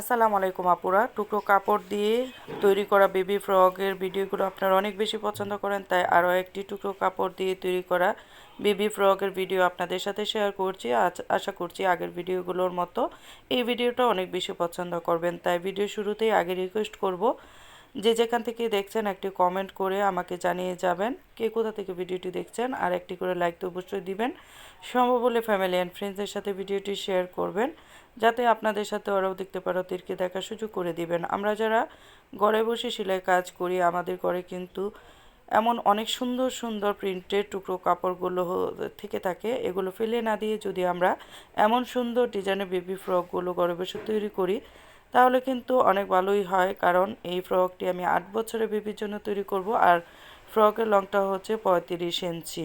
আসসালামু আলাইকুম আপুরা। টুকরো কাপড় দিয়ে তৈরি করা বেবি ফ্রকের ভিডিওগুলো আপনারা অনেক বেশি পছন্দ করেন, তাই আরও একটি টুকরো কাপড় দিয়ে তৈরি করা বেবি ফ্রকের ভিডিও আপনাদের সাথে শেয়ার করছি। আশা করছি আগের ভিডিওগুলোর মতো এই ভিডিওটা অনেক বেশি পছন্দ করবেন। তাই ভিডিও শুরুতেই আগে রিকোয়েস্ট করব, যে যেখান থেকে দেখছেন একটি কমেন্ট করে আমাকে জানিয়ে যাবেন কে কোথা থেকে ভিডিওটি দেখছেন আর একটি করে লাইক তো অবশ্যই দিবেন। সম্ভব হলে ফ্যামিলি অ্যান্ড ফ্রেন্ডসের সাথে ভিডিওটি শেয়ার করবেন। যাতে আপনাদের সাথে ওরাও দেখতে পারে, ওদেরকে দেখার সুযোগ করে দিবেন। আমরা যারা ঘরে বসে সেলাই কাজ করি, আমাদের ঘরে কিন্তু এমন অনেক সুন্দর সুন্দর প্রিন্টের টুকরো কাপড়গুলো থেকে থাকে, এগুলো ফেলে না দিয়ে যদি আমরা এমন সুন্দর ডিজাইনের বেবি ফ্রকগুলো ঘরে বসে তৈরি করি, তাহলে কিন্তু অনেক ভালোই হয়। কারণ এই ফ্রকটি আমি আট বছরের বেবির জন্য তৈরি করব, আর ফ্রকের লংটা হচ্ছে পঁয়ত্রিশ ইঞ্চি।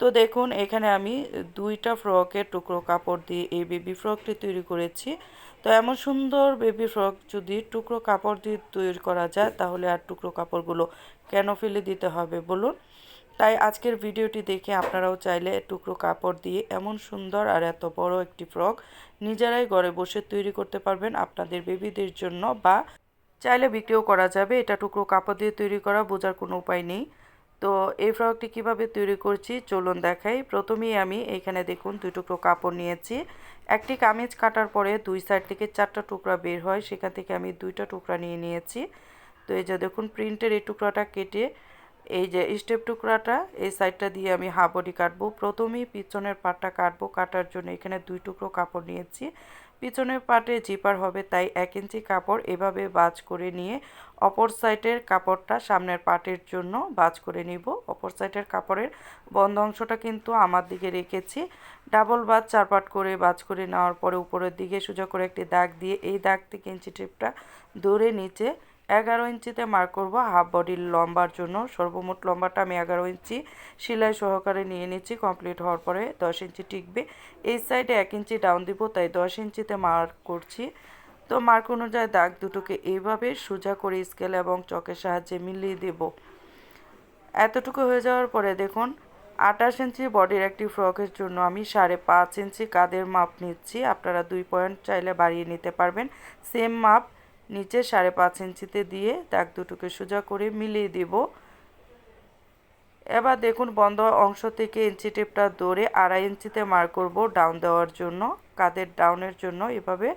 তো দেখুন, এখানে আমি দুইটা ফ্রকের টুকরো কাপড় দিয়ে এই বেবি ফ্রকটি তৈরি করেছি। তো এমন সুন্দর বেবি ফ্রক যদি টুকরো কাপড় দিয়ে তৈরি করা যায়, তাহলে আর টুকরো কাপড়গুলো কেন ফেলে দিতে হবে বলুন? তাই আজকের ভিডিওটি দেখে আপনারাও চাইলে টুকরো কাপড় দিয়ে এমন সুন্দর আর এত বড় একটি ফ্রক নিজেরাই ঘরে বসে তৈরি করতে পারবেন আপনাদের বেবিদের জন্য বা চাইলে বিক্রিও করা যাবে। এটা টুকরো কাপড় দিয়ে তৈরি করা, বোঝার কোনো উপায় নেই। তো এই ফ্রকটি কীভাবে তৈরি করছি চলুন দেখাই। প্রথমেই আমি এখানে দেখুন দুই টুকরো কাপড় নিয়েছি। একটি কামিজ কাটার পরে দুই সাইড থেকে চারটা টুকরা বের হয়, সেখান থেকে আমি দুইটা টুকরা নিয়ে নিয়েছি। তো এই যে দেখুন প্রিন্টের এই টুকরাটা কেটে, এই যে স্টেপ টুকরাটা, এই সাইডটা দিয়ে আমি হাফ বডি কাটবো। প্রথমেই পিছনের পাটটা কাটবো, কাটার জন্য এখানে দুই টুকরো কাপড় নিয়েছি। পিছনের পাটে জিপার হবে, তাই এক ইঞ্চি কাপড় এভাবে বাজ করে নিয়ে অপর সাইডের কাপড়টা সামনের পাটের জন্য বাজ করে নিব। অপর সাইডের কাপড়ের বন্ধ অংশটা কিন্তু আমার দিকে রেখেছি। ডাবল বাজ চারপাট করে বাজ করে নেওয়ার পরে উপরের দিকে সোজা করে একটি দাগ দিয়ে এই দাগ থেকে ইঞ্চি টিপটা দূরে নিচে এগারো ইঞ্চিতে মার্ক করব হাফ বডির লম্বার জন্য। সর্বমোট লম্বাটা আমি এগারো ইঞ্চি। সেলাই সহকারে নিয়ে নিচ্ছি কমপ্লিট হওয়ার পরে দশ ইঞ্চি টিকবে। এই সাইডে এক ইঞ্চি ডাউন দিব, তাই দশ ইঞ্চিতে মার্ক করছি। তো মার্ক অনুযায়ী দাগ দুটোকে এইভাবে সোজা করে স্কেল এবং চকের সাহায্যে মিলিয়ে দেব। এতটুকু হয়ে যাওয়ার পরে দেখুন, আঠাশ ইঞ্চি বডির একটি ফ্রকের জন্য আমি সাড়ে পাঁচ ইঞ্চি কাদের মাপ নিচ্ছি। আপনারা দুই পয়েন্ট চাইলে বাড়িয়ে নিতে পারবেন। সেম মাপ নিচে সাড়ে পাঁচ ইঞ্চিতে দিয়ে দাগ দুটোকে সোজা করে মিলিয়ে দেব। এবার দেখুন বন্ধ অংশ থেকে ইঞ্চি টেপটা দৌড়ে আড়াই ইঞ্চিতে মার্ক করব ডাউন দেওয়ার জন্য। কাদের ডাউনের জন্য এভাবে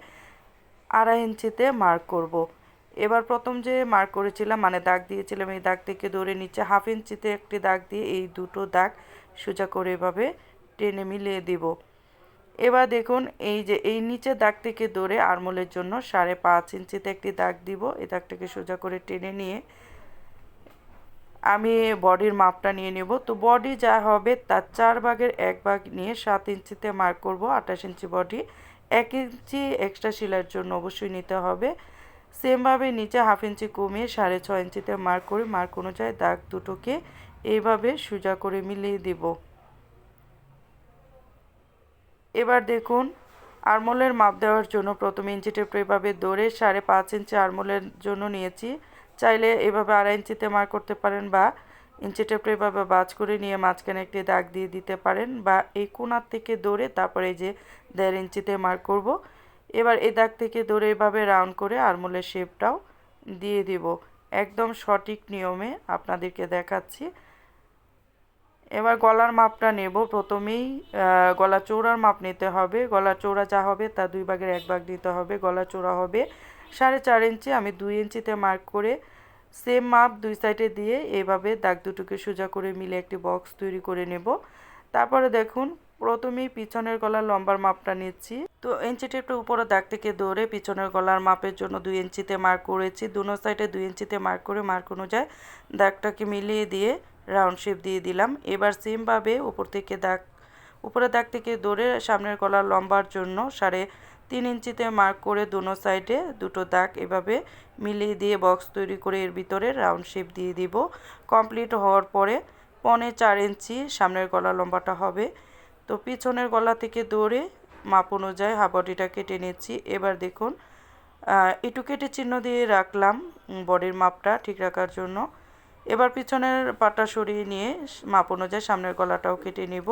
আড়াই ইঞ্চিতে মার্ক করব। এবার প্রথম যে মার্ক করেছিলাম মানে দাগ দিয়েছিলাম, এই দাগ থেকে ধরে নিচে হাফ ইঞ্চিতে একটি দাগ দিয়ে এই দুটো দাগ সোজা করে এভাবে টেনে মিলিয়ে দিব। এবার দেখুন, এই যে, এই নিচে দাগ থেকে ধরে আরমোলের জন্য সাড়ে পাঁচ ইঞ্চিতে একটি দাগ দিব। এই দাগটাকে সোজা করে টেনে নিয়ে আমি বডির মাপটা নিয়ে নেব। তো বডি যা হবে তার চার ভাগের এক ভাগ নিয়ে সাত ইঞ্চিতে মার্ক করব, আঠাশ ইঞ্চি বডি। এক ইঞ্চি এক্সট্রা শিলার জন্য অবশ্যই নিতে হবে। সেমভাবে নিচে হাফ ইঞ্চি কমিয়ে সাড়ে ছয় ইঞ্চিতে মার্ক করে, মার্ক অনুযায়ী দাগ দুটোকে এইভাবে সোজা করে মিলিয়ে দিব। এবার দেখুন, আরমোলের মাপ দেওয়ার জন্য প্রথমে ইঞ্চি টেপটা এভাবে দৌড়ে সাড়ে পাঁচ ইঞ্চি আরমোলের জন্য নিয়েছি। চাইলে এভাবে আড়াই ইঞ্চিতে মার করতে পারেন বা ইঞ্চি টেপটা এভাবে বাজ করে নিয়ে মাঝখানে একটি দাগ দিয়ে দিতে পারেন বা এই কোনার থেকে দৌড়ে তারপরে এই যে দেড় ইঞ্চিতে মার করব। এবার এই দাগ থেকে দৌড়ে এভাবে রাউন্ড করে আরমোলের শেপটাও দিয়ে দিব। একদম সঠিক নিয়মে আপনাদেরকে দেখাচ্ছি। এবার গলার মাপটা নেব। প্রথমেই গলা চৌড়ার মাপ নিতে হবে। গলা চৌড়া যা হবে তা দুই ভাগের এক ভাগ নিতে হবে। গলা চৌড়া হবে সাড়ে চার ইঞ্চি। আমি দুই ইঞ্চিতে মার্ক করে সেম মাপ দুই সাইডে দিয়ে এইভাবে দাগ দুটোকে সোজা করে মিলে একটি বক্স তৈরি করে নেব। তারপরে দেখুন, প্রথমেই পিছনের গলার লম্বার মাপটা নিচ্ছি। তো ইঞ্চিটি একটু উপরে দাগ থেকে ধরে পিছনের গলার মাপের জন্য দুই ইঞ্চিতে মার্ক করেছি। দুনো সাইডে দুই ইঞ্চিতে মার্ক করে মার্ক অনুযায়ী দাগটাকে মিলিয়ে দিয়ে রাউন্ড শেপ দিয়ে দিলাম। এবার সেমভাবে উপর থেকে দাগ উপরে দাগ থেকে দৌড়ে সামনের গলার লম্বার জন্য সাড়ে তিন ইঞ্চিতে মার্ক করে দুনো সাইডে দুটো দাগ এভাবে মিলিয়ে দিয়ে বক্স তৈরি করে এর ভিতরে রাউন্ড শেপ দিয়ে দিব। কমপ্লিট হওয়ার পরে পনে চার ইঞ্চি সামনের গলা লম্বাটা হবে। তো পিছনের গলা থেকে দৌড়ে মাপ অনুযায়ী হাবডিটা কেটে নিচ্ছি। এবার দেখুন একটু কেটে চিহ্ন দিয়ে রাখলাম বডির মাপটা ঠিক রাখার জন্য। এবার পিছনের পাটা সরিয়ে নিয়ে মাপ অনুযায়ী সামনের গলাটাও কেটে নিব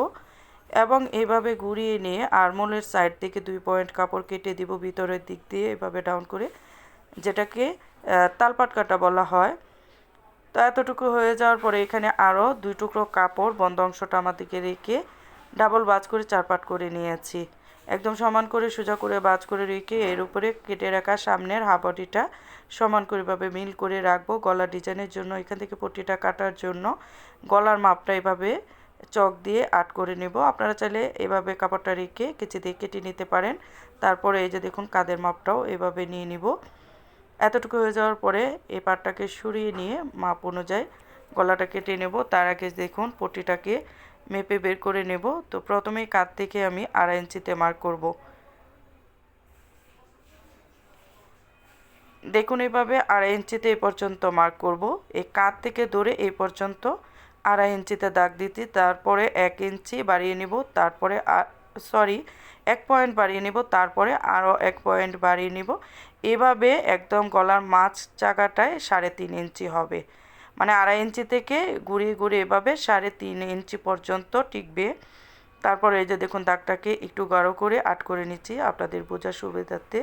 এবং এইভাবে ঘুরিয়ে নিয়ে আরমোলের সাইড থেকে দুই পয়েন্ট কাপড় কেটে দিব ভিতরের দিক দিয়ে, এভাবে ডাউন করে, যেটাকে তালপাট কাটা বলা হয়। তো এতটুকু হয়ে যাওয়ার পরে এখানে আরও দুই টুকরো কাপড়, বন্ধ অংশটা আমাদেরকে রেখে ডাবল বাজ করে চারপাট করে নিয়েছি। একদম সমান করে সোজা করে বাজ করে রেখে এর উপরে কেটে রাখা সামনের হাবটিটা সমান করেভাবে মিল করে রাখব গলার ডিজাইনের জন্য। এখান থেকে পট্টিটা কাটার জন্য গলার মাপটা এভাবে চক দিয়ে আট করে নেব। আপনারা চাইলে এভাবে কাপড়টা রেখে কেচে দিয়ে কেটে নিতে পারেন। তারপরে এই যে দেখুন কাদের মাপটাও এভাবে নিয়ে নিব। এতটুকু হয়ে যাওয়ার পরে এই পাটটাকে সরিয়ে নিয়ে মাপ অনুযায়ী গলাটা কেটে নেব। তার আগে দেখুন পটিটাকে মেপে বের করে নেব। তো প্রথমেই কাত থেকে আমি আড়াই ইঞ্চিতে মার্ক করব। দেখুন এভাবে আড়াই ইঞ্চিতে এই পর্যন্ত মার্ক করব। এই কাত থেকে ধরে এই পর্যন্ত আড়াই ইঞ্চিতে দাগ দিতে তারপরে এক ইঞ্চি বাড়িয়ে নিব, তারপরে সরি এক পয়েন্ট বাড়িয়ে নিব, তারপরে আরও এক পয়েন্ট বাড়িয়ে নিব। এভাবে একদম গলার মাছ জায়গাটায় সাড়ে তিন ইঞ্চি হবে। মানে আড়াই ইঞ্চি থেকে ঘুরিয়ে ঘুরিয়ে এভাবে সাড়ে তিন ইঞ্চি পর্যন্ত টিকবে। তারপরে এই যে দেখুন দাগটাকে একটু গাঢ় করে আট করে নিচ্ছি, আপনাদের বোঝার সুবিধার্থে।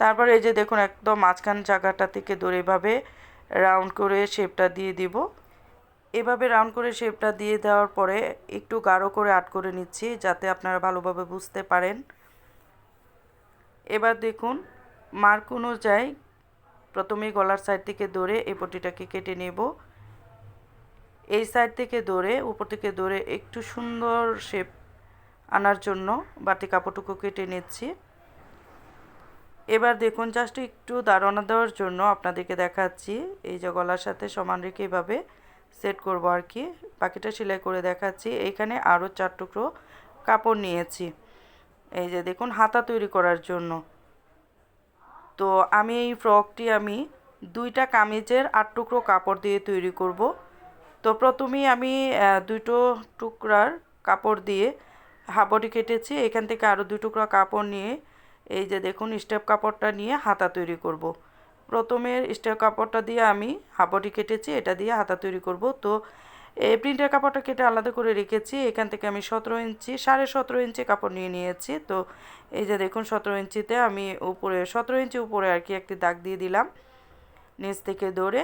তারপরে এই যে দেখুন, একদম মাঝখান জায়গাটা থেকে ধরে এভাবে রাউন্ড করে শেপটা দিয়ে দিব। এভাবে রাউন্ড করে শেপটা দিয়ে দেওয়ার পরে একটু গাঢ় করে আট করে নিচ্ছি, যাতে আপনারা ভালোভাবে বুঝতে পারেন। এবার দেখুন মার্ক অনুযায়ী প্রথমেই গলার সাইড থেকে ধরে এই পটিটাকে কেটে নেব। এই সাইড থেকে ধরে উপর থেকে ধরে একটু সুন্দর শেপ আনার জন্য বাটি কাপড়টুকু কেটে নিচ্ছি। এবার দেখুন জাস্ট একটু দাঁড়ানো দেওয়ার জন্য আপনাদেরকে দেখাচ্ছি। এই যে গলার সাথে সমান রেখে এভাবে সেট করব আর কি। বাকিটা সেলাই করে দেখাচ্ছি। এইখানে আরও চার টুকরো কাপড় নিয়েছি। এই যে দেখুন, হাতা তৈরি করার জন্য। তো আমি এই ফ্রকটি আমি দুইটা কামিজের আট টুকরো কাপড় দিয়ে তৈরি করব। তো প্রথমেই আমি দুটো টুকরার কাপড় দিয়ে হাবটি কেটেছি। এখান থেকে আরও দুই টুকরা কাপড় নিয়ে এই যে দেখুন, স্টেপ কাপড়টা নিয়ে হাতা তৈরি করব। প্রথমে স্টেপ কাপড়টা দিয়ে আমি হাবটি কেটেছি, এটা দিয়ে হাতা তৈরি করব। তো এই প্রিন্টের কাপড়টা কেটে আলাদা করে রেখেছি। এখান থেকে আমি সতেরো ইঞ্চি, সাড়ে সতেরো ইঞ্চি কাপড় নিয়ে নিয়েছি। তো এই যে দেখুন, সতেরো ইঞ্চিতে আমি উপরে, সতেরো ইঞ্চি উপরে আর কি একটি দাগ দিয়ে দিলাম, নিচ থেকে দৌড়ে।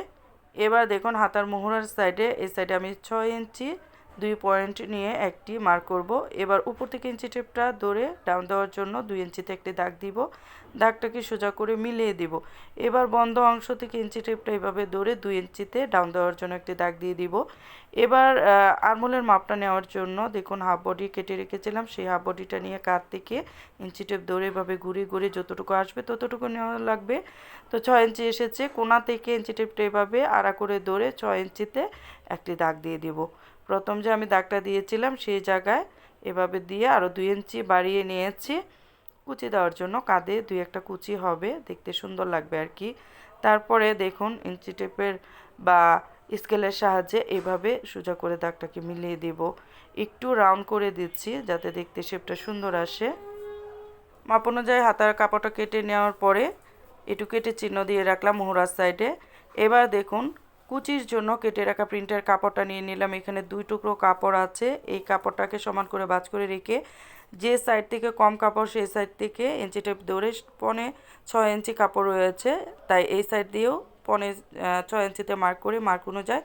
এবার দেখুন, হাতার মোহরার সাইডে, এই সাইডে আমি ছয় ইঞ্চি দুই পয়েন্ট নিয়ে একটি মার্ক করব। এবার উপর থেকে ইঞ্চি টেপটা ধরে ডাউন দেওয়ার জন্য দুই ইঞ্চিতে একটি দাগ দিব। দাগটাকে সোজা করে মিলিয়ে দিব। এবার বন্ধ অংশ থেকে ইঞ্চি টেপটা এভাবে ধরে দুই ইঞ্চিতে ডাউন দেওয়ার জন্য একটি দাগ দিয়ে দিব। এবার আরমোলের মাপটা নেওয়ার জন্য দেখুন হাফ বডি কেটে রেখেছিলাম, সেই হাফ বডিটা নিয়ে কাত থেকে ইঞ্চি টেপ ধরে এভাবে ঘুরে ঘুরে যতটুকু আসবে ততটুকু নেওয়া লাগবে। তো ছয় ইঞ্চি এসেছে, কোনা থেকে ইঞ্চি টেপটা এভাবে আড়া করে ধরে ছয় ইঞ্চিতে একটি দাগ দিয়ে দিব। প্রথম যে আমি দাগটা দিয়েছিলাম, সেই জায়গায় এভাবে দিয়ে আরও দুই ইঞ্চি বাড়িয়ে নিয়েছি। কুচি দেওয়ার জন্য কাঁধে দুই একটা কুচি হবে, দেখতে সুন্দর লাগবে আর কি। তারপরে দেখুন, ইঞ্চি টেপের বা স্কেলের সাহায্যে এভাবে সোজা করে দাগটাকে মিলিয়ে দেব। একটু রাউন্ড করে দিচ্ছি যাতে দেখতে শেপটা সুন্দর আসে। মাপ অনুযায়ী হাতার কাপড়টা কেটে নেওয়ার পরে একটু কেটে চিহ্ন দিয়ে রাখলাম মোহরার সাইডে। এবার দেখুন, কুচির জন্য কেটে রাখা প্রিন্টের কাপড়টা নিয়ে নিলাম। এখানে দুই টুকরো কাপড় আছে। এই কাপড়টাকে সমান করে বাজ করে রেখে যে সাইড থেকে কম কাপড়, সেই সাইড থেকে ইঞ্চি টেপ ধরে পনে ছয় ইঞ্চি কাপড় রয়েছে। তাই এই সাইড দিয়েও পনে ছয় ইঞ্চিতে মার্ক করে মার্ক অনুযায়ী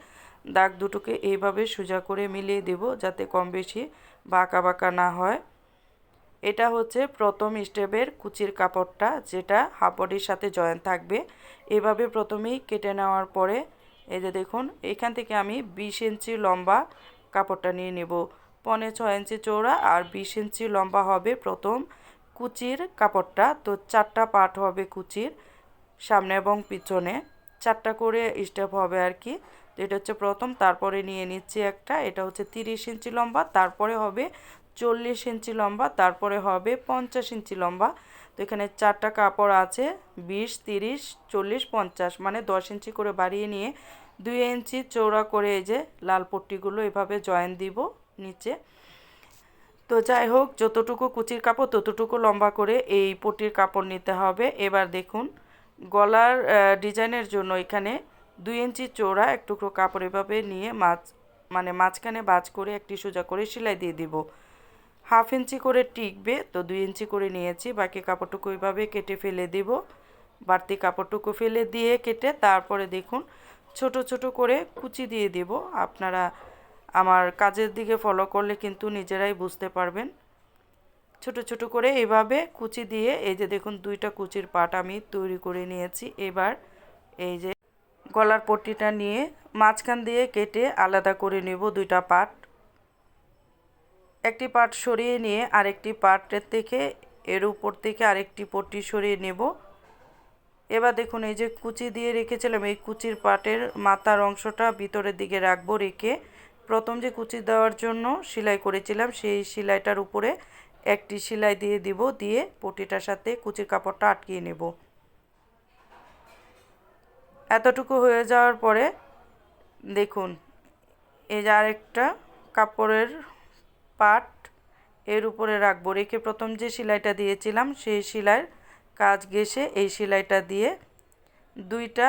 দাগ দুটোকে এইভাবে সোজা করে মিলিয়ে দেব যাতে কম বেশি বাঁকা বাঁকা না হয়। এটা হচ্ছে প্রথম স্টেপের কুচির কাপড়টা, যেটা হাফবডির সাথে জয়েন থাকবে। এভাবে প্রথমেই কেটে নেওয়ার পরে এই যে দেখুন, এখান থেকে আমি বিশ ইঞ্চি লম্বা কাপড়টা নিয়ে নেব। পনে ছয় ইঞ্চি চৌড়া আর বিশ ইঞ্চি লম্বা হবে প্রথম কুচির কাপড়টা। তো চারটা পার্ট হবে কুচির সামনে এবং পিছনে। চারটা করে স্টেপ হবে আর কি। তো এটা হচ্ছে প্রথম, তারপরে নিয়ে নিচ্ছি একটা। এটা হচ্ছে তিরিশ ইঞ্চি লম্বা, তারপরে হবে চল্লিশ ইঞ্চি লম্বা, তারপরে হবে পঞ্চাশ ইঞ্চি লম্বা। তো এখানে চারটা কাপড় আছে, বিশ, তিরিশ, চল্লিশ, পঞ্চাশ মানে দশ ইঞ্চি করে বাড়িয়ে নিয়ে দুই ইঞ্চি চৌড়া করে এই যে লাল পট্টিগুলো এভাবে জয়েন দিব। নিচে। তো যাই হোক, যতটুকু কুচির কাপড় ততটুকু লম্বা করে এই পটির কাপড় নিতে হবে। এবার দেখুন, গলার ডিজাইনের জন্য এখানে দুই ইঞ্চি চৌড়া এক টুকরো কাপড় এভাবে নিয়ে মাছ মানে মাঝখানে বাজ করে একটি সোজা করে সেলাই দিয়ে দিব। হাফ ইঞ্চি করে টিকবে, তো দুই ইঞ্চি করে নিয়েছি। বাকি কাপড়টুকু ওইভাবে কেটে ফেলে দিব। বাড়তি কাপড়টুকু ফেলে দিয়ে কেটে তারপরে দেখুন, ছোট ছোট করে কুচি দিয়ে দিব। আপনারা আমার কাজের দিকে ফলো করলে কিন্তু নিজেরাই বুঝতে পারবেন। ছোট ছোট করে এভাবে কুচি দিয়ে, এই যে দেখুন দুইটা কুচির পাট আমি তৈরি করে নিয়েছি। এবার এই যে গলার পট্টিটা নিয়ে মাঝখান দিয়ে কেটে আলাদা করে নেব দুইটা পাট। একটি পাট সরিয়ে নিয়ে আরেকটি পাটের থেকে এর উপর থেকে আরেকটি পট্টি সরিয়ে নেব। এবার দেখুন এই যে কুচি দিয়ে রেখেছিলাম, এই কুচির পাটের মাথার অংশটা ভিতরের দিকে রাখব, রেখে প্রথম যে কুচি দেওয়ার জন্য সেলাই করেছিলাম, সেই সেলাইটার উপরে একটি সেলাই দিয়ে দিব, দিয়ে পটিটার সাথে কুচির কাপড়টা আটকিয়ে নেব। এতটুকু হয়ে যাওয়ার পরে দেখুন, এই যে আরেকটা কাপড়ের পাট এর উপরে রাখব। রেখে প্রথম যে সেলাইটা দিয়েছিলাম, সেই সেলাইয়ের কাজ ঘেসে এই সেলাইটা দিয়ে দুইটা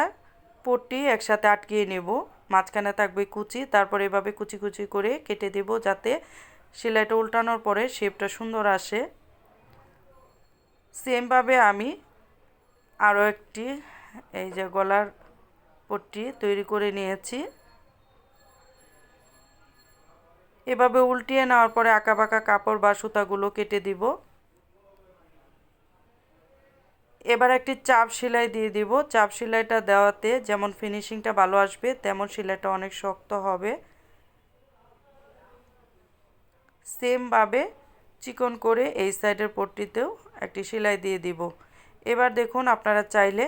পট্টি একসাথে আটকিয়ে নেব। মাঝখানে থাকবে কুচি, তারপর এভাবে কুচি কুচি করে কেটে দেব যাতে সেলাইটা উল্টানোর পরে শেপটা সুন্দর আসে। সেমভাবে আমি আরও একটি, এই যে গলার পট্টি তৈরি করে নিয়েছি। এভাবে উল্টিয়ে নেওয়ার পরে আঁকা বাঁকা কাপড় বা সুতাগুলো কেটে দিব। এবার একটি চাপ সেলাই দিয়ে দিব। চাপ সেলাইটা দেওয়াতে যেমন ফিনিশিংটা ভালো আসবে, তেমন সেলাইটা অনেক শক্ত হবে। সেমভাবে চিকন করে এই সাইডের পট্টিতেও একটি সেলাই দিয়ে দিব। এবার দেখুন আপনারা চাইলে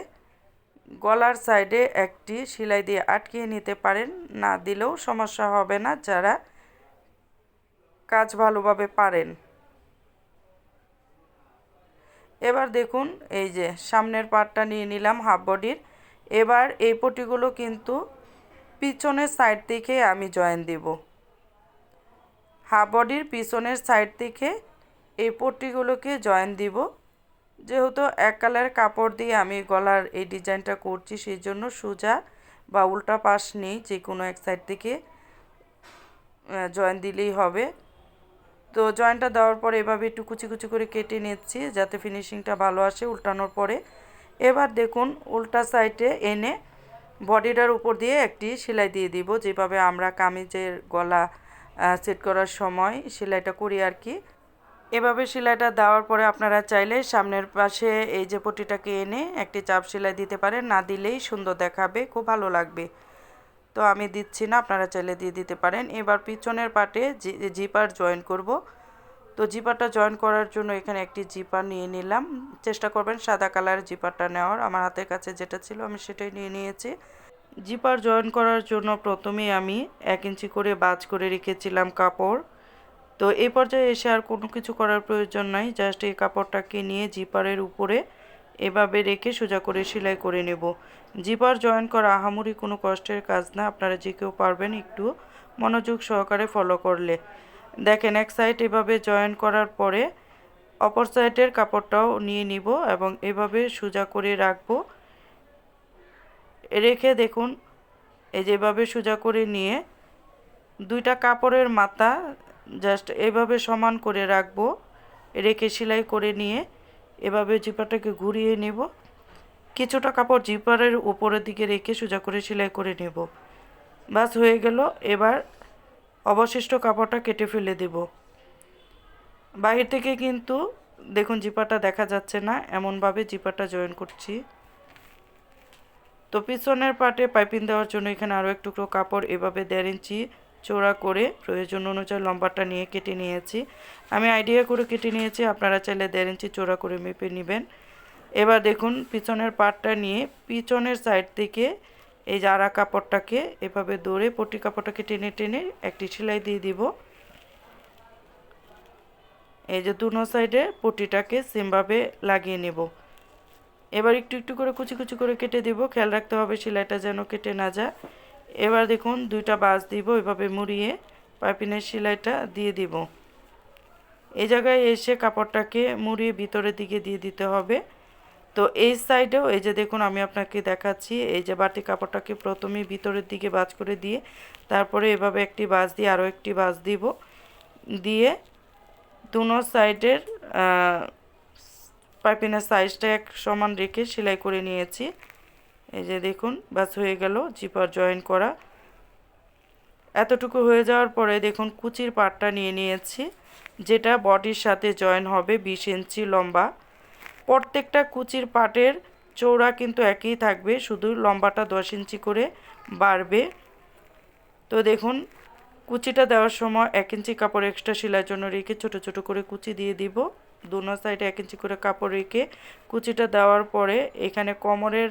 গলার সাইডে একটি সেলাই দিয়ে আটকিয়ে নিতে পারেন। না দিলেও সমস্যা হবে না, যারা কাজ ভালোভাবে পারেন। এবার দেখুন, এই যে সামনের পার্টটা নিয়ে নিলাম হাফ বডির এবার এই পটিগুলো কিন্তু পিছনের সাইড থেকে আমি জয়েন দিব। হাফ বডির পিছনের সাইড থেকে এই পট্টিগুলোকে জয়েন দিব। যেহেতু এক কালারের কাপড় দিয়ে আমি গলার এই ডিজাইনটা করছি, সেই জন্য সোজা বা উল্টা পাশ নেই যে কোনো এক সাইড থেকে জয়েন দিলেই হবে। তো জয়েন্টটা দেওয়ার পরে এভাবে একটু কুচি কুচি করে কেটে নিচ্ছি যাতে ফিনিশিংটা ভালো আসে উল্টানোর পরে। এবার দেখুন উল্টা সাইডে এনে বডিটার উপর দিয়ে একটি সেলাই দিয়ে দিব, যেভাবে আমরা কামিজের গলা সেট করার সময় সেলাইটা করি আর কি। এভাবে সেলাইটা দেওয়ার পরে আপনারা চাইলে সামনের পাশে এই যে পটিটাকে এনে একটি চাপ সেলাই দিতে পারেন, না দিলেই সুন্দর দেখাবে, খুব ভালো লাগবে। তো আমি দিচ্ছি না, আপনারা চাইলে দিয়ে দিতে পারেন। এবার পিছনের পাটে জিপার জয়েন করব। তো জিপারটা জয়েন করার জন্য এখানে একটি জিপার নিয়ে নিলাম। চেষ্টা করবেন সাদা কালার জিপারটা নেওয়ার। আমার হাতের কাছে যেটা ছিল আমি সেটাই নিয়ে নিয়েছি। জিপার জয়েন করার জন্য প্রথমে আমি এক ইঞ্চি করে বাজ করে রেখেছিলাম কাপড়। তো এই পর্যায়ে এসে আর কোনো কিছু করার প্রয়োজন নাই। জাস্ট এই কাপড়টাকে নিয়ে জিপারের উপরে এভাবে রেখে সোজা করে সেলাই করে নেব। জিপার জয়েন করা আহামরি কোনো কষ্টের কাজ না, আপনারা যে কেউ পারবেন একটু মনোযোগ সহকারে ফলো করলে। দেখেন, এক সাইড এভাবে জয়েন করার পরে অপর সাইডের কাপড়টাও নিয়ে নিব এবং এভাবে সোজা করে রাখব। রেখে দেখুন, এই যেভাবে সোজা করে নিয়ে দুইটা কাপড়ের মাথা জাস্ট এভাবে সমান করে রাখব। রেখে সেলাই করে নিয়ে এভাবে জিপারটাকে ঘুরিয়ে নেব। কিছুটা কাপড় জিপারের উপরের দিকে রেখে সোজা করে সেলাই করে নেব। বাস হয়ে গেল, এবার অবশিষ্ট কাপড়টা কেটে ফেলে দেব। বাহির থেকে কিন্তু দেখুন জিপারটা দেখা যাচ্ছে না, এমনভাবে জিপারটা জয়েন করছি। তো পিছনের পাটে পাইপিং দেওয়ার জন্য এখানে আরও এক টুকরো কাপড় এভাবে দেড় ইঞ্চি চোড়া করে প্রয়োজন অনুযায়ী লম্বাটা নিয়ে কেটে নিয়েছি। আমি আইডিয়া করে কেটে নিয়েছি, আপনারা চাইলে দেড় ইঞ্চি চোড়া করে মেপে নেবেন। এবার দেখুন, পিছনের পাটটা নিয়ে পিছনের সাইড থেকে এই জারা কাপড়টাকে এভাবে দৌড়ে পটি কাপড়টাকে টেনে টেনে একটি সেলাই দিয়ে দিব। এই যে দুনো সাইডে পটিটাকে সেমভাবে লাগিয়ে নেব। এবার একটু একটু করে কুচি কুচি করে কেটে দিব। খেয়াল রাখতে হবে সেলাইটা যেন কেটে না যায়। এবার দেখুন, দুইটা বাস দিব, এভাবে মুড়িয়ে পাইপিনের সেলাইটা দিয়ে দিব। এই জায়গায় এসে কাপড়টাকে মুড়িয়ে ভিতরের দিকে দিয়ে দিতে হবে। তো এই সাইডেও, এই যে দেখুন, আমি আপনাকে দেখাচ্ছি, এই যে বাটি কাপড়টাকে প্রথমে ভিতরের দিকে বাজ করে দিয়ে, তারপরে এভাবে একটি বাজ দিয়ে আরও একটি বাজ দিব। দিয়ে দুনো সাইডের পাইপিনের সাইজটা এক সমান রেখে সেলাই করে নিয়েছি। এই যে দেখুন বাস হয়ে গেল, জিপার জয়েন করা। এতটুকু হয়ে যাওয়ার পরে দেখুন, কুচির পাটটা নিয়ে নিয়েছি, যেটা বডির সাথে জয়েন হবে বিশ ইঞ্চি লম্বা। প্রত্যেকটা কুচির পাটের চৌড়া কিন্তু একই থাকবে, শুধু লম্বাটা দশ ইঞ্চি করে বাড়বে। তো দেখুন, কুচিটা দেওয়ার সময় এক ইঞ্চি কাপড় এক্সট্রা সেলাইয়ের জন্য রেখে ছোট ছোট করে কুচি দিয়ে দিব। দুনো সাইডে এক ইঞ্চি করে কাপড় রেখে কুচিটা দেওয়ার পরে এখানে কোমরের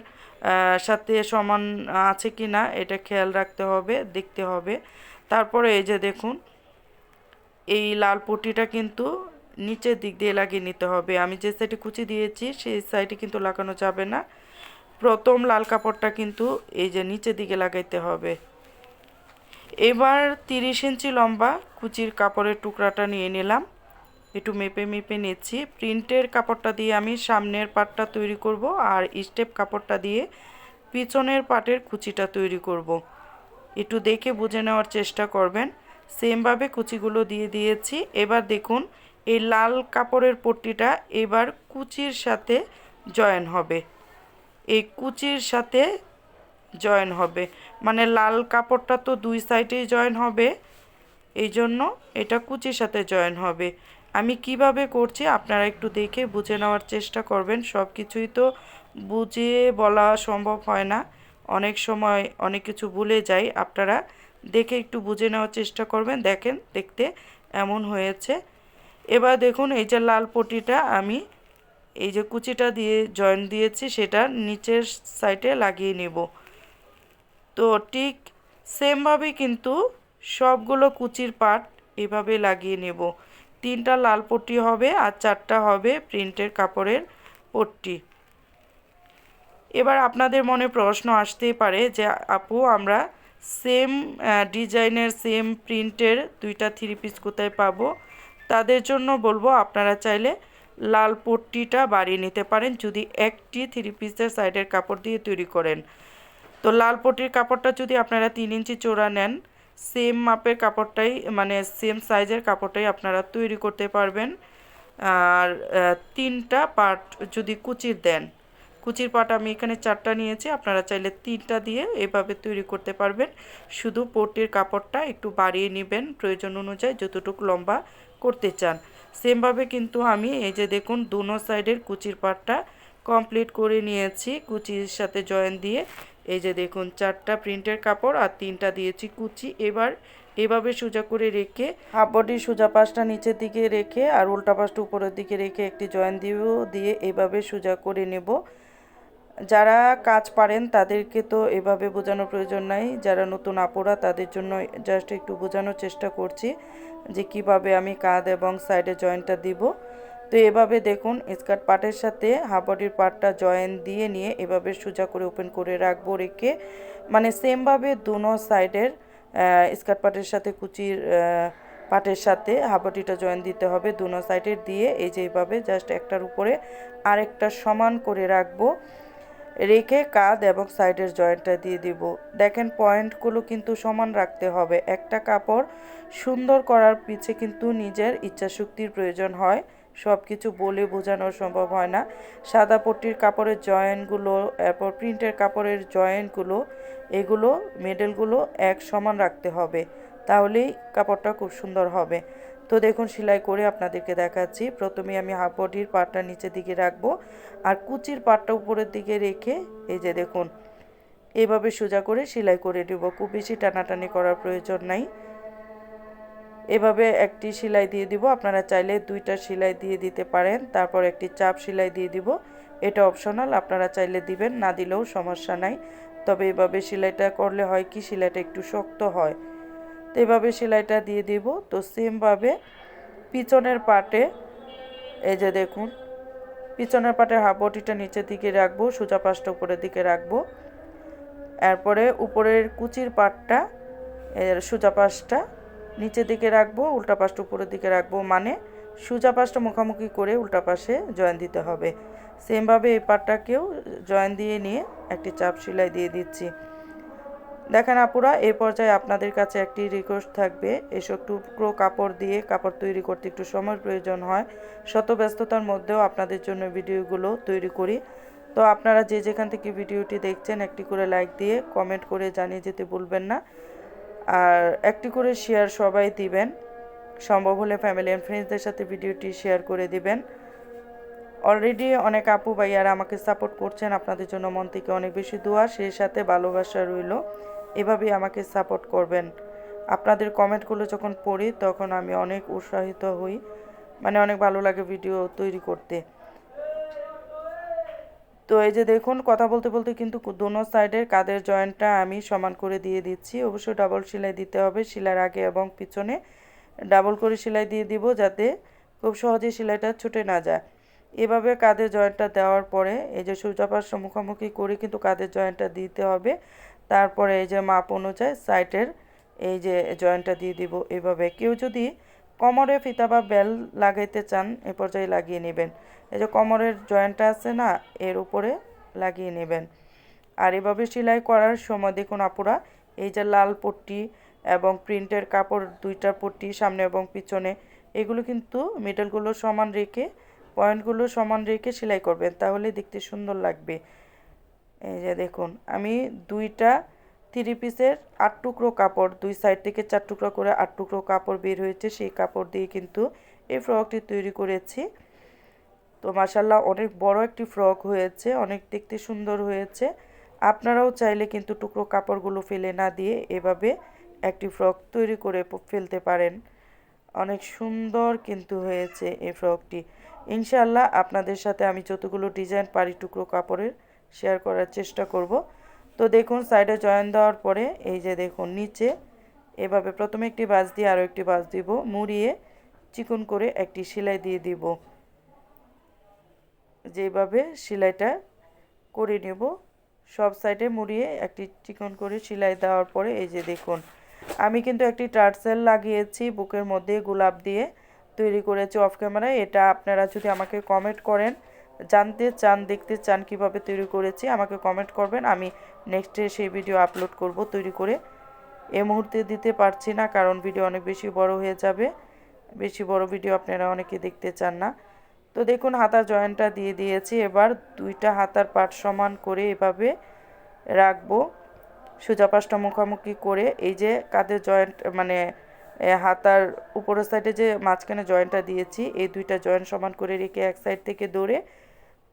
সাথে সমান আছে কি না এটা খেয়াল রাখতে হবে, দেখতে হবে। তারপরে এই যে দেখুন, এই লাল পট্টিটা কিন্তু নিচের দিক দিয়ে লাগিয়ে নিতে হবে। আমি যে সাইডে কুচি দিয়েছি, সেই সাইডে কিন্তু লাগানো যাবে না। প্রথম লাল কাপড়টা কিন্তু এই যে নিচের দিকে লাগাইতে হবে। এবার তিরিশ ইঞ্চি লম্বা কুচির কাপড়ের টুকরাটা নিয়ে নিলাম। একটু মেপে মেপে নিচ্ছি। প্রিন্টের কাপড়টা দিয়ে আমি সামনের পাটটা তৈরি করব আর স্টেপ কাপড়টা দিয়ে পিছনের পাটের কুচিটা তৈরি করব। একটু দেখে বুঝে নেওয়ার চেষ্টা করবেন। সেমভাবে কুচিগুলো দিয়ে দিয়েছি। এবার দেখুন, এই লাল কাপড়ের পট্টিটা এবার কুচির সাথে জয়েন হবে। এই কুচির সাথে জয়েন হবে। মানে লাল কাপড়টা তো দুই সাইডেই জয়েন হবে। এই জন্য এটা কুচির সাথে জয়েন হবে। আমি কীভাবে করছি আপনারা একটু দেখে বুঝে নেওয়ার চেষ্টা করবেন। সব কিছুই তো বুঝিয়ে বলা সম্ভব হয় না। অনেক সময় অনেক কিছু ভুলে যাই। আপনারা দেখে একটু বুঝে নেওয়ার চেষ্টা করবেন। দেখেন, দেখতে এমন হয়েছে। এবার দেখুন, এই যে লাল পটিটা আমি এই যে কুচিটা দিয়ে জয়েন দিয়েছি, সেটা নিচের সাইডে লাগিয়ে নেব। তো ঠিক সেমভাবে কিন্তু সবগুলো কুচির পাট এভাবে লাগিয়ে নেব। তিনটা লাল পট্টি হবে আর চারটা হবে প্রিন্টের কাপড়ের পট্টি। এবার আপনাদের মনে প্রশ্ন আসতেই পারে যে, আপু, আমরা সেম ডিজাইনের সেম প্রিন্টের দুইটা থ্রি পিস কোথায় পাবো? তাদের জন্য বলব, আপনারা চাইলে লাল পট্টিটা বাড়িয়ে নিতে পারেন যদি একটি থ্রি পিসের সাইডের কাপড় দিয়ে তৈরি করেন। তো লাল পট্টির কাপড়টা যদি আপনারা তিন ইঞ্চি চোড়া নেন সেম মাপের কাপড়টাই মানে সেম সাইজের কাপড়টাই আপনারা তৈরি করতে পারবেন। আর তিনটা পার্ট যদি কুচির দেন, কুচির পাট আমি এখানে চারটা নিয়েছি, আপনারা চাইলে তিনটা দিয়ে এভাবে তৈরি করতে পারবেন। শুধু পটির কাপড়টা একটু বাড়িয়ে নেবেন, প্রয়োজন অনুযায়ী যতটুকু লম্বা করতে চান। সেমভাবে কিন্তু আমি এই যে দেখুন, দুনো সাইডের কুচির পাটটা কমপ্লিট করে নিয়েছি, কুচির সাথে জয়েন দিয়ে। এই যে দেখুন, চারটা প্রিন্টের কাপড় আর তিনটা দিয়েছি কুচি। এবার এভাবে সোজা করে রেখে, হাফ বডির সোজা পাশটা নিচের দিকে রেখে আর উল্টা পাশটা উপরের দিকে রেখে একটি জয়েন দিয়েও দিয়ে এভাবে সোজা করে নেব। যারা কাজ পারেন তাদেরকে তো এভাবে বোঝানোর প্রয়োজন নাই। যারা নতুন আপোরা, তাদের জন্য জাস্ট একটু বোঝানোর চেষ্টা করছি যে কীভাবে আমি কাঁধ এবং সাইডে জয়েন্টটা দিব। তো এভাবে দেখুন, স্কার্ট পার্টের সাথে হাফ বডির পার্টটা জয়েন দিয়ে নিয়ে এভাবে সোজা করে ওপেন করে রাখব রেখে। মানে সেমভাবে দুনো সাইডের স্কার্ট পার্টের সাথে, কুচির পাটের সাথে হাবটিটা জয়েন দিতে হবে দুনো সাইডের দিয়ে। এই যে এইভাবে জাস্ট একটার উপরে আরেকটা সমান করে রাখব। রেখে কাঁধ এবং সাইডের জয়েন্টটা দিয়ে দিব। দেখেন পয়েন্টগুলো কিন্তু সমান রাখতে হবে। একটা কাপড় সুন্দর করার পিছে কিন্তু নিজের ইচ্ছাশক্তির প্রয়োজন হয়। সব কিছু বলে বোঝানো সম্ভব হয় না। সাদা পট্টির কাপড়ের জয়েন্টগুলো, এরপর প্রিন্টের কাপড়ের জয়েন্টগুলো, এগুলো, মেডেলগুলো এক সমান রাখতে হবে। তাহলেই কাপড়টা খুব সুন্দর হবে। তো দেখুন, সেলাই করে আপনাদেরকে দেখাচ্ছি। প্রথমে আমি হাফ বডির পাটটা নিচের দিকে রাখব আর কুচির পাটটা উপরের দিকে রেখে এই যে দেখুন, এভাবে সোজা করে সেলাই করে নেব। খুব বেশি টানাটানি করার প্রয়োজন নাই। এভাবে একটি সেলাই দিয়ে দিব। আপনারা চাইলে দুইটা সেলাই দিয়ে দিতে পারেন, তারপর একটি চাপ সেলাই দিয়ে দিব। এটা অপশনাল আপনারা চাইলে দিবেন, না দিলেও সমস্যা নাই। তবে এভাবে সেলাইটা করলে হয় কি, সেলাইটা একটু শক্ত হয়। তো এভাবে সেলাইটা দিয়ে দিব। তো সেমভাবে পিছনের পাটে, এই যে দেখুন, পিছনের পাটের হাফ বটিটা নিচের দিকে রাখব, সোজা পাশটা উপরের দিকে রাখব। এরপরে উপরের কুচির পাটটা সোজা পাশটা নিচের দিকে রাখব, উল্টা পাশটা উপরের দিকে রাখব মানে সোজা পাশটা মুখামুখি করে উল্টা পাশে জয়েন দিতে হবে। সেমভাবে এই পাটটাকেও জয়েন দিয়ে নিয়ে একটি চাপ সেলাই দিয়ে দিচ্ছি। দেখেন আপুরা এই পর্যায়ে আপনাদের কাছে একটি রিকোয়েস্ট থাকবে। এসব টুকরো কাপড় দিয়ে কাপড় তৈরি করতে একটু সময় প্রয়োজন হয়। শত ব্যস্ততার মধ্যেও আপনাদের জন্য ভিডিওগুলো তৈরি করি। তো আপনারা যে যেখান থেকে ভিডিওটি দেখছেন, একটি করে লাইক দিয়ে কমেন্ট করে জানিয়ে যেতে ভুলবেন না। আর একটি করে শেয়ার সবাই দিবেন। সম্ভব হলে ফ্যামিলি অ্যান্ড ফ্রেন্ডসদের সাথে ভিডিওটি শেয়ার করে দিবেন। অলরেডি অনেক আপু ভাইয়ারা আমাকে সাপোর্ট করছেন। আপনাদের জন্য মন থেকে অনেক বেশি দোয়া। সেই সাথে ভালোবাসা রইল। এভাবেই আমাকে সাপোর্ট করবেন। আপনাদের কমেন্টগুলো যখন পড়ি, তখন আমি অনেক উৎসাহিত হই। মানে অনেক ভালো লাগে ভিডিও তৈরি করতে। তো এই যে দেখুন, কথা বলতে বলতে কিন্তু দোনো সাইডের কাদের জয়েন্টটা আমি সমান করে দিয়ে দিচ্ছি। অবশ্যই ডাবল সেলাই দিতে হবে সেলাইয়ের আগে এবং পিছনে। ডাবল করে সেলাই দিয়ে দিব যাতে খুব সহজে সেলাইটা ছুটে না যায়। এভাবে কাদের জয়েন্টটা দেওয়ার পরে এই যে সূর্যাপাশ্র মুখোমুখি করে কিন্তু কাদের জয়েন্টটা দিতে হবে। তারপরে এই যে মাপ অনুযায়ী সাইটের এই যে জয়েন্টটা দিয়ে দিব এভাবে। কেউ যদি কোমরে ফিতা বা বেল লাগাইতে চান, এ পর্যায়ে লাগিয়ে নেবেন। এই যে কোমরের জয়েন্টটা আছে না, এর উপরে লাগিয়ে নেবেন। আর এভাবে সেলাই করার সময় দেখুন আপুরা, এই যে লাল পট্টি এবং প্রিন্টের কাপড়, দুইটা পট্টি সামনে এবং পিছনে, এগুলো কিন্তু মিডলগুলো সমান রেখে, পয়েন্টগুলো সমান রেখে সেলাই করবেন, তাহলে দেখতে সুন্দর লাগবে। এই যে দেখুন, আমি দুইটা থ্রি পিসের আট টুকরো কাপড়, দুই সাইড থেকে চার টুকরো করে আট টুকরো কাপড় বের হয়েছে। সেই কাপড় দিয়ে কিন্তু এই ফ্রকটি তৈরি করেছি। তো মাসাল্লাহ অনেক বড় একটি ফ্রক হয়েছে, অনেক দেখতে সুন্দর হয়েছে। আপনারাও চাইলে কিন্তু টুকরো কাপড়গুলো ফেলে না দিয়ে এভাবে একটি ফ্রক তৈরি করে ফেলতে পারেন। অনেক সুন্দর কিন্তু হয়েছে এই ফ্রকটি। ইনশাল্লাহ আপনাদের সাথে আমি যতগুলো ডিজাইন পারি টুকরো কাপড়ের, শেয়ার করার চেষ্টা করব। তো দেখুন সাইডে জয়েন দেওয়ার পরে এই যে দেখুন, নিচে এভাবে প্রথমে একটি বাজ দিয়ে আরও একটি বাজ দিব, মুড়িয়ে চিকন করে একটি সেলাই দিয়ে দিব। যেভাবে সেলাইটা করে নেব, সব সাইডে মুড়িয়ে একটি চিকন করে সেলাই দেওয়ার পরে এই যে দেখুন, আমি কিন্তু একটি টার্সেল লাগিয়েছি, বুকের মধ্যে গোলাপ দিয়ে তৈরি করেছি অফ ক্যামেরায় এটা আপনারা যদি আমাকে কমেন্ট করেন জানতে চান, দেখতে চান কীভাবে তৈরি করেছি, আমাকে কমেন্ট করবেন। আমি নেক্সটে সেই ভিডিও আপলোড করব তৈরি করে। এই মুহূর্তে দিতে পারছি না, কারণ ভিডিও অনেক বেশি বড় হয়ে যাবে। বেশি বড় ভিডিও আপনারা অনেকে দেখতে চান না। তো দেখুন, হাতার জয়েন্টটা দিয়ে দিয়েছি। এবার দুইটা হাতার পাট সমান করে এভাবে রাখব। সোজা পাশটা মুখামুখি করে এই যে কাঁধের জয়েন্ট মানে হাতার উপরের সাইডে যে মাঝখানে জয়েন্টটা দিয়েছি, এই দুইটা জয়েন্ট সমান করে রেখে এক সাইড থেকে দৌড়ে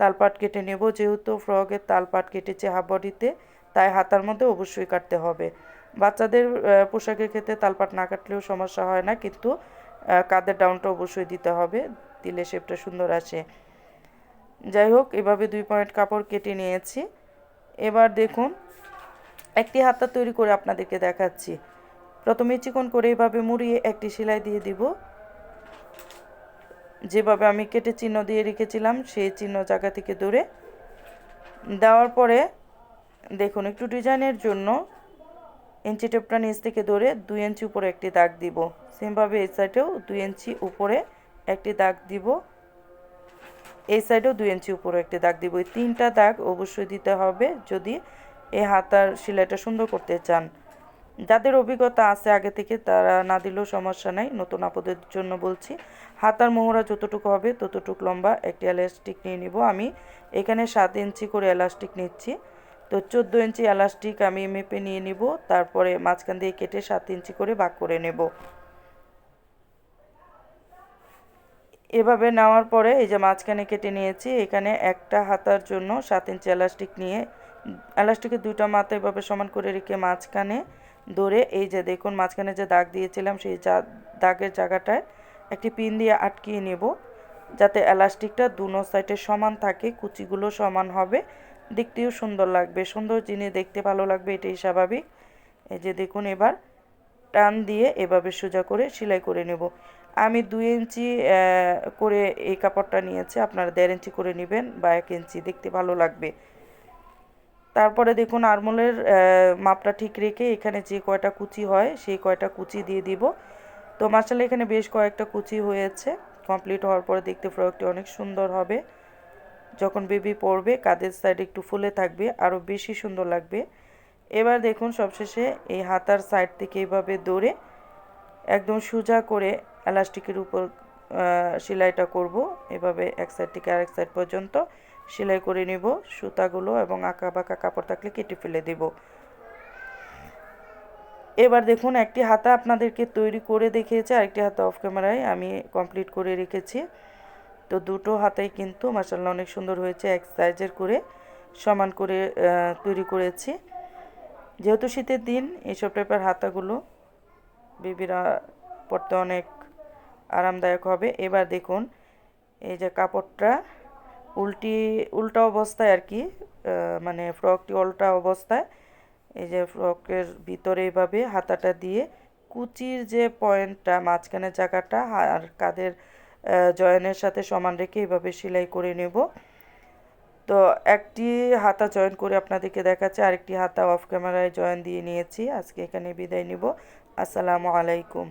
তালপাট কেটে নেব, যেহেতু ফ্রকের তালপাট কেটেছে হাফ বডিতে, তাই হাতার মধ্যে অবশ্যই কাটতে হবে। বাচ্চাদের পোশাকের ক্ষেত্রে তালপাট না কাটলেও সমস্যা হয় না, কিন্তু কাঁধের ডাউনটা অবশ্যই দিতে হবে, দিলে শেপটা সুন্দর আসে। যাই হোক, এভাবে দুই পয়েন্ট কাপড় কেটে নিয়েছি। এবার দেখুন, একটি হাতা তৈরি করে আপনাদেরকে দেখাচ্ছি। প্রথমে চিকন করে এভাবে মুড়িয়ে একটি সেলাই দিয়ে দিব। যেভাবে আমি কেটে চিহ্ন দিয়ে রেখেছিলাম, সেই চিহ্ন জায়গা থেকে দূরে দেওয়ার পরে, দেখুন, একটু ডিজাইনের জন্য ইঞ্চি টেপটা নিচ থেকে ধরে দুই ইঞ্চি উপরে একটি দাগ দিব। সেমভাবে এই সাইডেও দুই ইঞ্চি উপরে একটি দাগ দিব। এই সাইডেও দুই ইঞ্চি উপরে একটি দাগ দিব। এই তিনটা দাগ অবশ্যই দিতে হবে যদি এই হাতার সেলাইটা সুন্দর করতে চান। যাদের অভিজ্ঞতা আছে আগে থেকে, তারা না দিলেও সমস্যা নাই। নতুন আপদের জন্য বলছি হাতার মোহরা যতটুকু হবে ততটুকু লম্বা একটি এলাস্টিক নিয়ে নিব। আমি এখানে সাত ইঞ্চি করে এলাস্টিক নিচ্ছি। তো চোদ্দ ইঞ্চি এলাস্টিক আমি মেপে নিয়ে নিব। তারপরে মাঝখান দিয়ে কেটে সাত ইঞ্চি করে ভাগ করে নেব। এভাবে নেওয়ার পরে এই যে মাঝখানে কেটে নিয়েছি, এখানে একটা হাতার জন্য সাত ইঞ্চি এলাস্টিক নিয়ে, এলাস্টিকের দুইটা মাথা এভাবে সমান করে রেখে মাঝখানে ধরে এই যে দেখুন, মাঝখানে যে দাগ দিয়েছিলাম, সেই দাগের জায়গাটায় একটি পিন দিয়ে আটকিয়ে নেব, যাতে এলাস্টিকটা দুনো সাইডে সমান থাকে, কুচিগুলো সমান হবে। দেখতেও সুন্দর লাগবে, সুন্দর জিনিস দেখতে ভালো লাগবে, এটাই স্বাভাবিক। এই যে দেখুন এবার, টান দিয়ে এভাবে সোজা করে সেলাই করে নেব। আমি দুই ইঞ্চি করে এই কাপড়টা নিয়েছি, আপনারা দেড় ইঞ্চি করে নেবেন বা এক ইঞ্চি, দেখতে ভালো লাগবে। তারপরে দেখুন আরমোলের মাপটা ঠিক রেখে এখানে যে কয়টা কুচি হয়, সেই কয়টা কুচি দিয়ে দিব। তো মার্শাল এখানে বেশ কয়েকটা কুচি হয়েছে। কমপ্লিট হওয়ার পরে দেখতে ফ্রকটি অনেক সুন্দর হবে। যখন বেবি পরবে কাদের সাইড একটু ফুলে থাকবে আরও বেশি সুন্দর লাগবে। এবার দেখুন, সবশেষে এই হাতার সাইড থেকে এইভাবে দৌড়ে একদম সোজা করে এলাস্টিকের উপর সেলাইটা করব। এভাবে এক সাইড থেকে আরেক সাইড পর্যন্ত সেলাই করে নিব। সুতাগুলো এবং আঁকা বাঁকা কাপড় থাকলে কেটে ফেলে দেব। এবার দেখুন, একটি হাতা আপনাদেরকে তৈরি করে দেখিয়েছে, আরেকটি হাতা অফ ক্যামেরায় আমি কমপ্লিট করে রেখেছি। তো দুটো হাতাই কিন্তু মাসাল্লাহ অনেক সুন্দর হয়েছে, এক সাইজের করে সমান করে তৈরি করেছি। যেহেতু শীতের দিন এইসব টাইপের হাতাগুলো বেবিরা পড়তে অনেক আরামদায়ক হবে। এবার দেখুন, এই যে কাপড়টা, উল্টি, উল্টা অবস্থায় আর কি মানে ফ্রকটি উল্টা অবস্থায় এই যে ফ্রকের ভিতরে এইভাবে হাতাটা দিয়ে কুচির যে পয়েন্টটা, মাঝখানের জায়গাটা আর কাদের জয়েনের সাথে সমান রেখে এইভাবে সেলাই করে নেব। তো একটি হাতা জয়েন করে আপনাদেরকে দেখাচ্ছে, আরেকটি হাতা অফ ক্যামেরায় জয়েন দিয়ে নিয়েছি। আজকে এখানে বিদায় নিব। আসসালামু আলাইকুম।